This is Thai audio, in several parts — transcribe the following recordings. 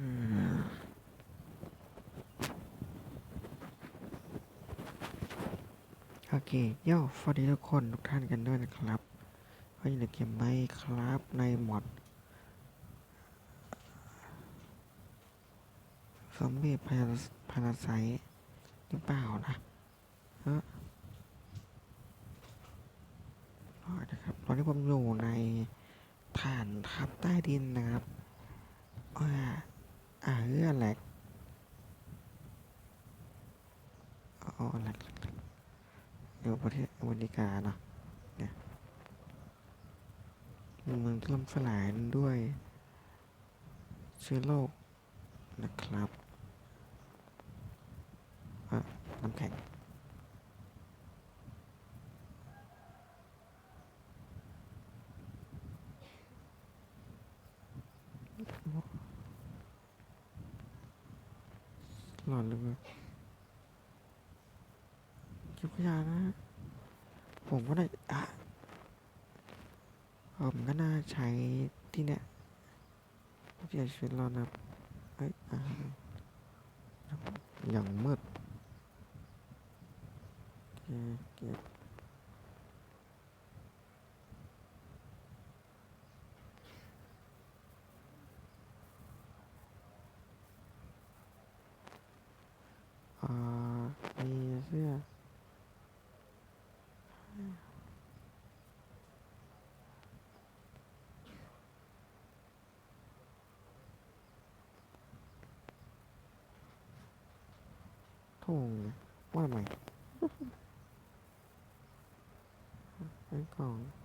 โอเคย่สวัสดีทุกคนทุกท่านกันด้วยนะครับก็อยู่ในเกมไหมครับในหมดซอมบี้พาราพาราไซหรือเปล่านะเออรอนะครับตอนนี้ผมอยู่ในฐานทัพใต้ดินนะครับอ่า อ่าเอื้อแหลกอ๋อแหลกแหลกแหลกอยู่ประเทศอเมริกาเนาะเนี่ยเมืองล่มสลายด้วย เชื้อโรคนะครับอะน้ำแข็ง หล อนเลยเก็บขยะนะ ผมก็ได้อะผมก็น่าใช้ที่เนี่ยที่จะชีวิตรอดนะเอ้ยอ่าอย่างมืดโอเคเก็บอ่ามีเสื้อ ถุงว่าทำ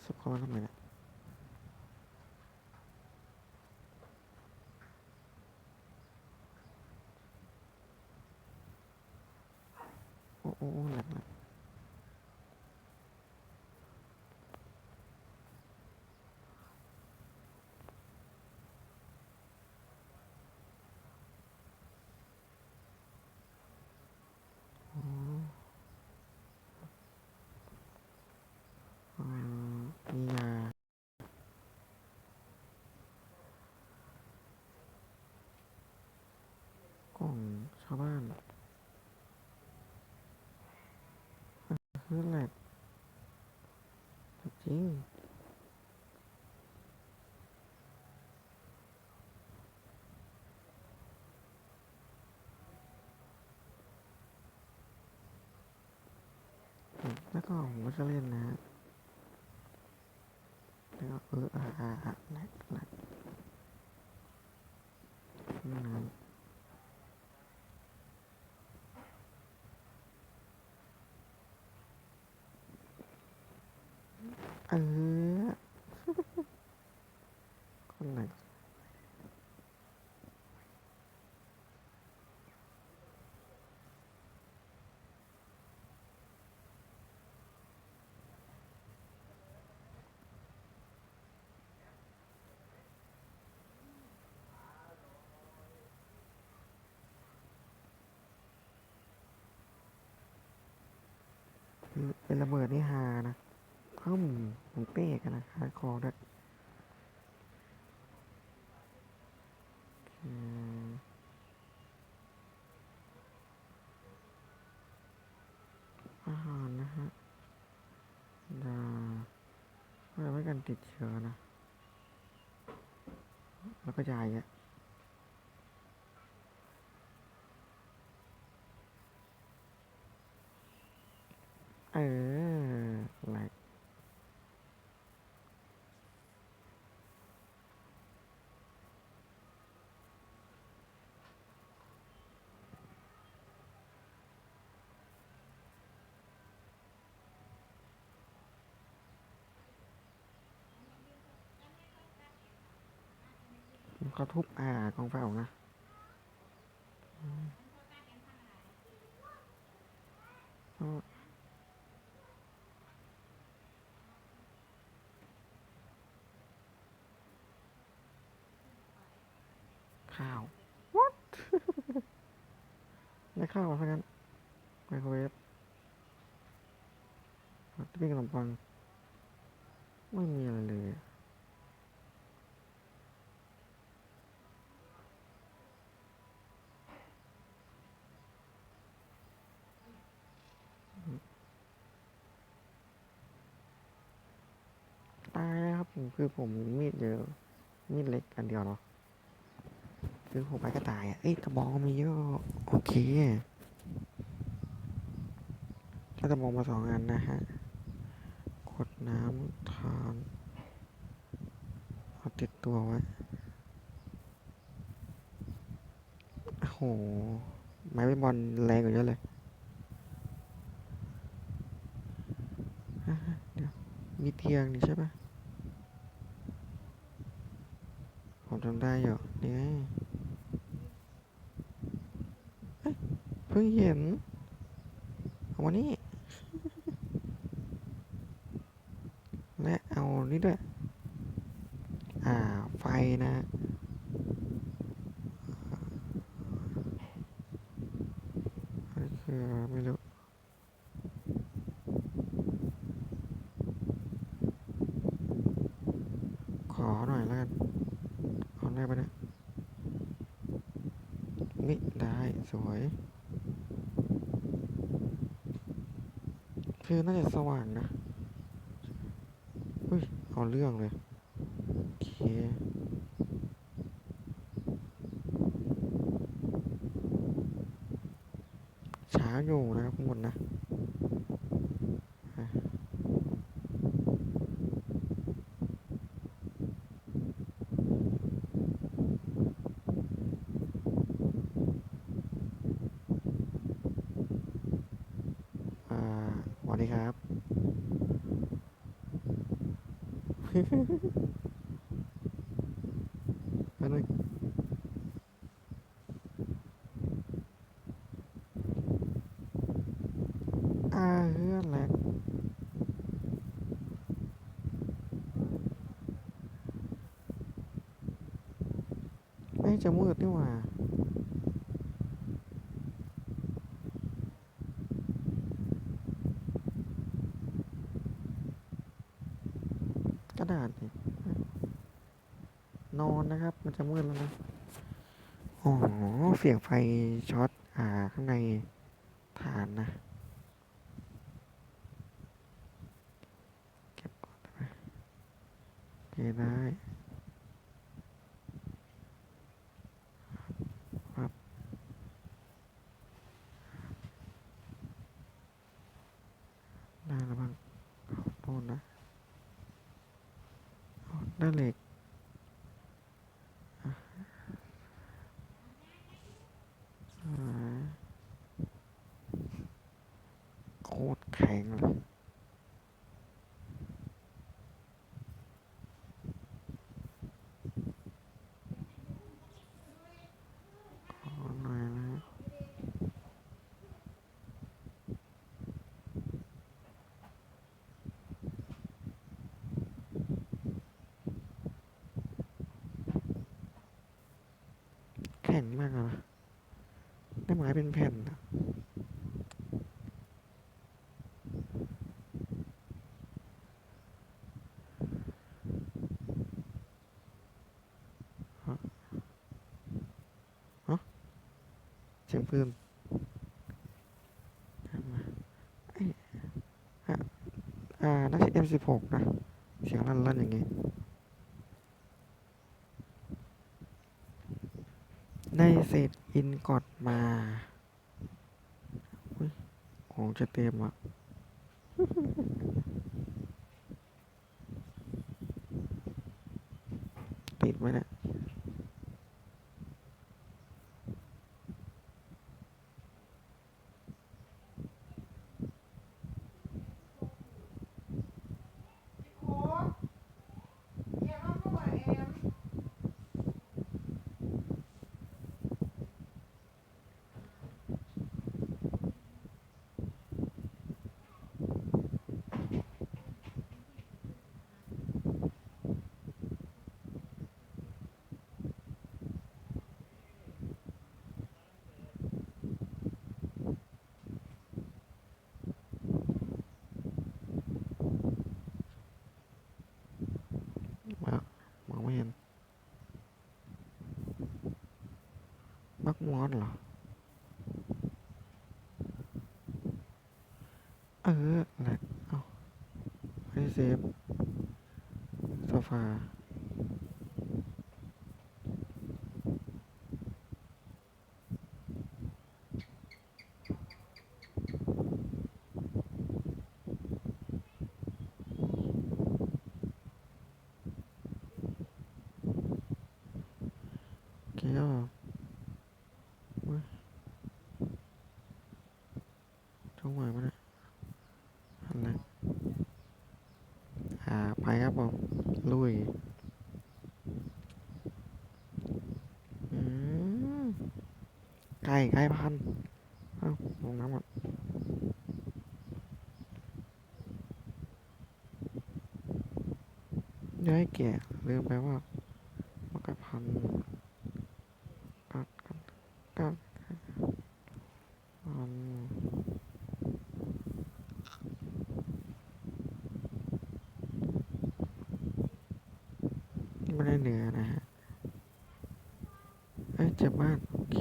ไมเป็นของเอาสุกเข้ามาทำไมเนี่ยโอ้โอ้โอ้หลักหลักอ๋ออ่ามียากล่องชาวบ้านนั่นแหละจริงแล้วก็ผมก็จะเล่นนะแล้วก็เอออ่าอ่าอ่าแหลกแหลกนั่น เออ คนไหนเป็นระเบิดนี่ฮานะ เพิ่มผมเป๊กอะนะฮาร์ดคอร์ด้วยอาหารนะฮะดาเพื่อไม่กันติดเชื้อนะ แล้วก็ยายอะเออ เขาทุบอ่ากองเฝ้านะข้าว what ได้ข้าวเพราะงั้นไมโครเวฟปิ้งขนมปัง ไม่มีอะไรเลยายแล้วครับผมคือผมมีมีดเยอะมีดเล็กอันเดียวเนาะคือผมไปก็ตายอะเอ้ยตะบองมีเยอะโอเคถ้าตะบองมาสองอันนะฮะขวดน้ำทานเอาติดตัวไว้โอ้โหไม้เบสบอลแรงกว่าเยอะเลยเดี๋ยวมีเตียงนี่ใช่ปะ ผมจำได้อยู่ นี่ไงเอ้ยเพิ่งเห็นเอาวันนี้ และเอานี่ด้วย อ่า ไฟนะอันนี้คืออะไรไม่รู้ ขอหน่อยแล้วกันเอาได้ปะเนี่ยนี่ได้สวย คือน่าจะสว่างนะอุ้ยเอาเรื่องเลยโอเคช้าอยู่นะครับข้างบนนะอ่าสวัสดีครับ แป๊บนึงอ่าเฮือนแหละไม่จะมืดนี่หว่า กระดาษนี่นอนนะครับ มัน จะมืดแล้วนะอ๋อเสียงไฟช็อตอ่าข้างในฐานนะเก็บก่อนได้ไหมโอเคได้ครับได้แล้วบ้างขอโทษนะเอาได้เหล็กอะอ่าโคตรแข็งเลย ขอหน่อยนะ แข็งมากนะได้ไม้เป็นแผ่นอะฮะเสียงปืนมาเอ้ยอะอ่าน่าจะ M16 นะ เสียงลั่นๆอย่างงี้ ได้เศษอินกอดมาของจะเต็มอะ มอสเหรอ เออแหละเอาให้เซฟโซฟา โอเคก็อุ๊ยช่องไหวมั้ยเนี่ยอะไรอ่าไปครับผม ลุย อืม ไก่ไก่พันเอ้าลงน้ำก่อนย้ายแก่ลืมไปว่ามันไก่พันธุ์กัดกัดกัดอืมไม่ได้เนื้อนะฮะ เอ้ยเจ็บมาก โอเค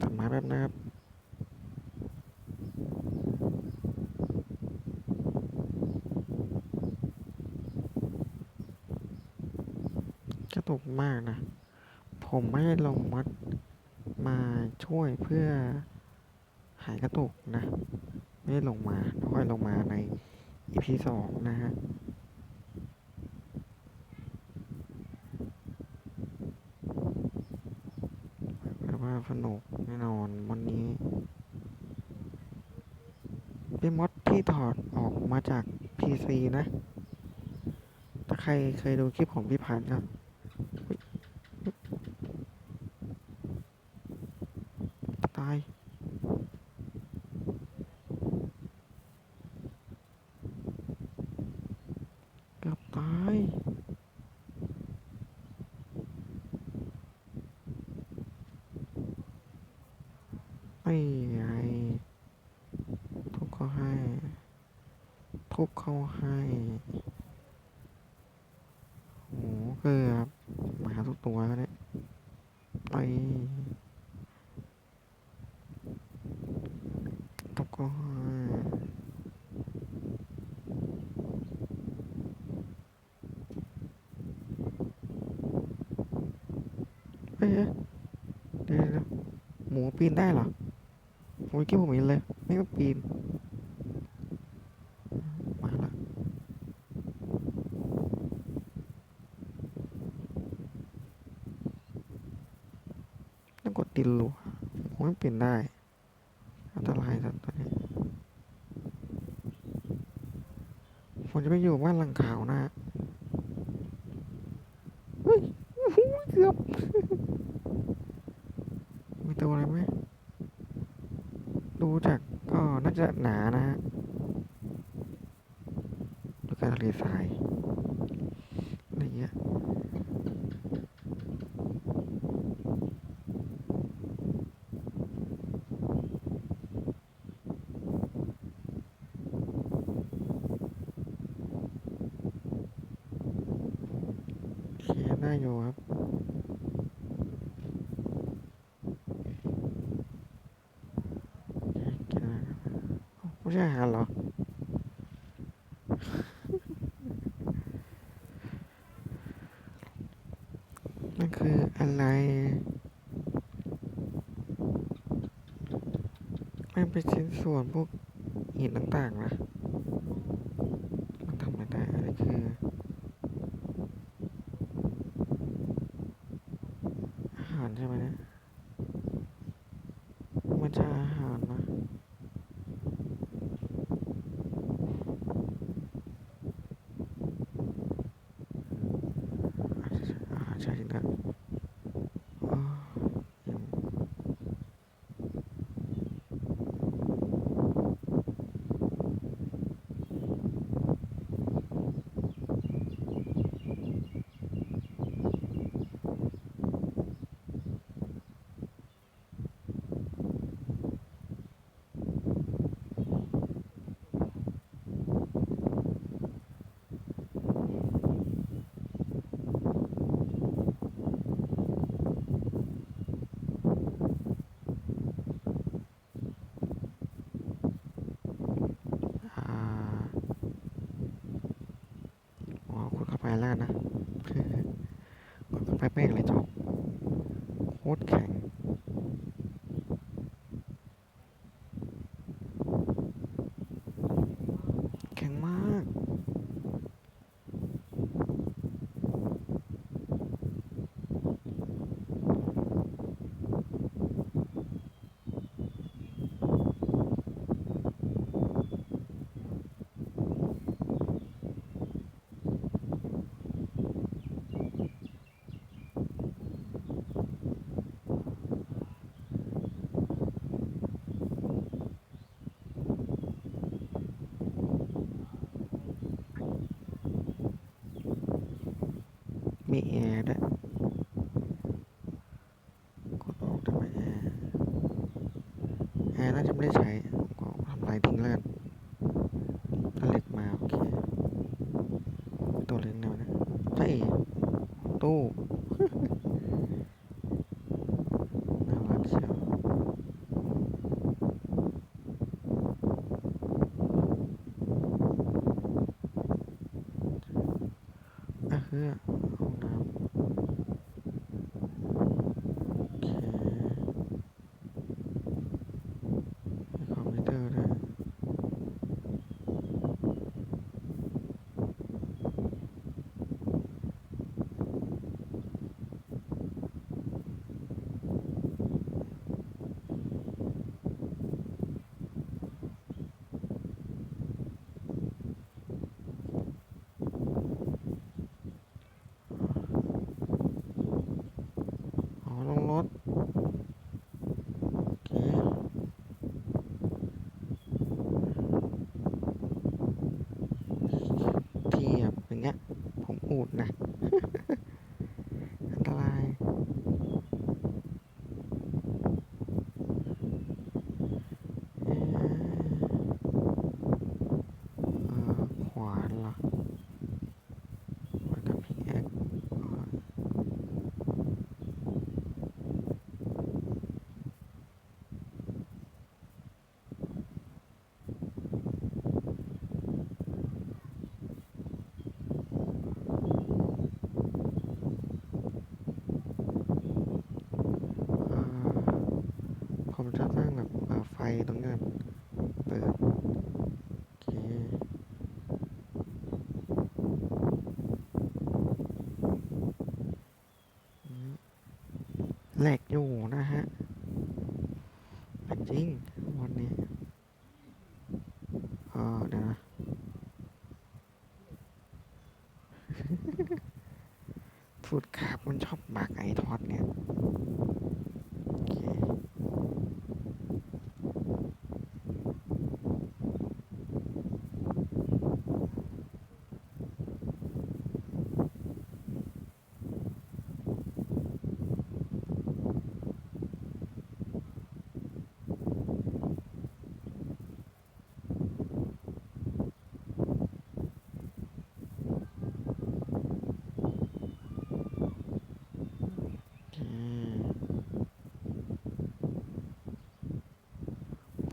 ตัดไม้แบบนะครับ กระตุกมากนะ ผมไม่ได้ลงมัดมาช่วยเพื่อหายกระตุกนะ ไม่ได้ลงมาค่อยลงมาใน EP สองนะฮะแปลว่าสนุกแน่นอนวันนี้เป็นมดที่ถอดออกมาจาก PC นะ ถ้าใครเคยดูคลิปของพี่พันธ์ก็อุ๊ยอุ๊ยตาย เกือบตาย ไอ้ไงทุบเขาให้ ทุบ เขาให้โอ้โหเกือบมาทุกตัวแล้วเนี่ยไอ้ทุบเขาให้เอ้ยเอ้ยเดี๋ยวเดี๋ยหมูปีนได้เหรอผมเมื่อกี้ผมเห็นเลย ไม่ต้องปีน มาละ ต้องกดตินรัวผมไม่ปีนได้ อันตรายสัตว์ตัวนี้ผมจะไปอยู่บ้านหลังขาวนะเฮ้ยโอ้โหเกือบ มีตัวอะไรไหม ดูจากก็น่าจะหนานะฮะดูการทะเลทรายอะไรเงี้ย โอเคได้อยู่ครับ กินอะไรครับไม่ใช่อาหารเหรอมันคืออะไรมันเป็นชิ้นส่วนพวกหินต่างๆนะ มันทำไม่ได้อันนี้คือ อาหารใช่ไหมเนี่ยมันจะอาหารนะ อาหารใช่จริงนะอ๋ออิ่ม ไป แล้วกันนะกดไปเป๊กเลยจบโคตรแข็ง แข็งมาก มีแวันนี้เออเดี๋ยวนะ พูดครับมันชอบบักไอทอดเนี่ย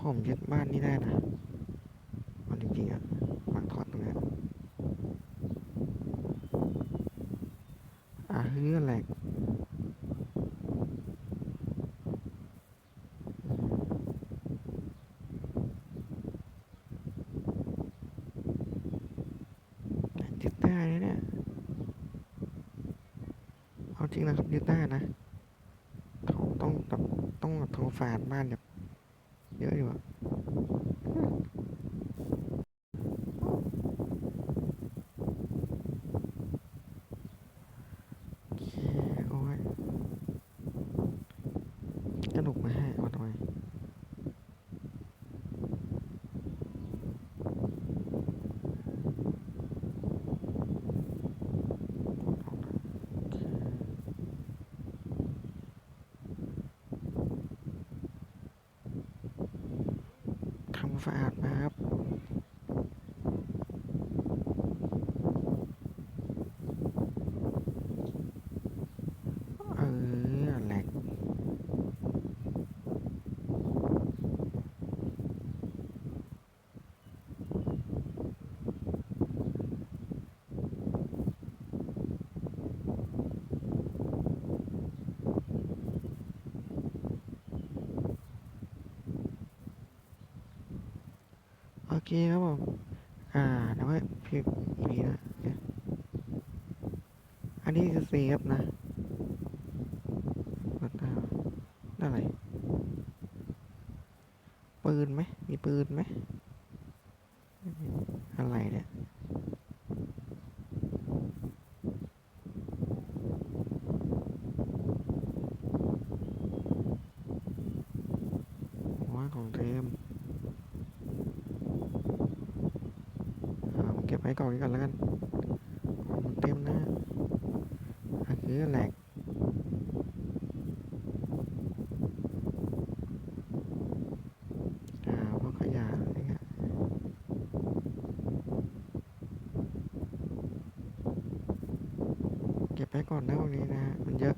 ผมยึดบ้านนี่ได้นะมันจริงๆอะวางถอดตรงนี้อะเฮือแหลกยึดได้นะเนี่ย เอาจริงนะครับยึดได้นะเขาต้องต้องแบบโทรฝานบ้านแบบเยอะอยู่อะโอเคโอ้ยกระดูกมาให้เอาหน่อยโอเค ทำสะอาดนะครับ เออแหลก เคครับผม อ่าเดี๋ยวให้พิมพ์อีกทีนะ อันนี้คือเซฟนะกดได้ปะได้อะไร ปืนไหม มีปืนไหม อะไรเนี่ย หัวของเทมอ่าผมเก็บไว้กล่องนี้ก่อนแล้วกันของมันเต็มนะอันนี้แหลกอ่าพวกขยะอะไรเงี้ยเก็บ ไว้ก่อนนะพวนี้นะฮะมันเยอะ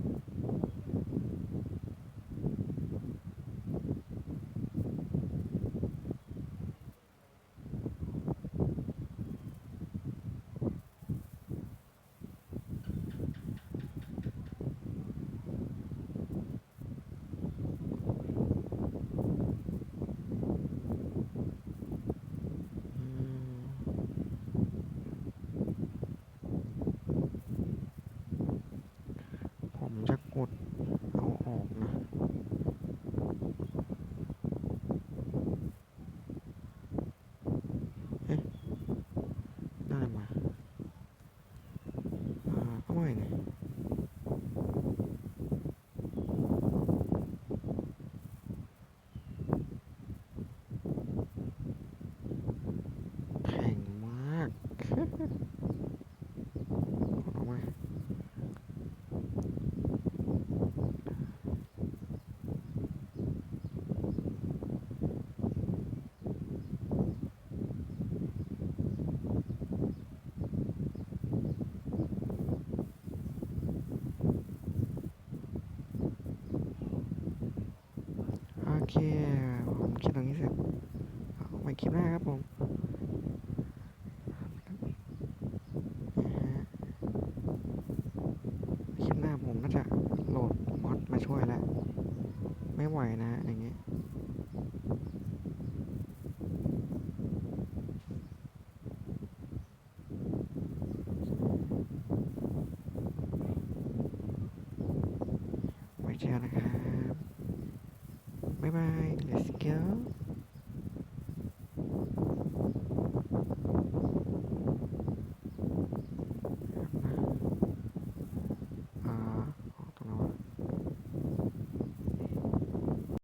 อืมผมจะกดเอาออกนะ เอ๊ะ ได้มา อ่าก็ไม่เนี่ยแข็งมาก กดออกมา โอ เค ผมคิดตรงนี้เสร็จเอาไว้คลิปหน้าครับผมคลิปหน้าผมน่าจะโหลดมอดมาช่วยแล้ว ไม่ไหวนะ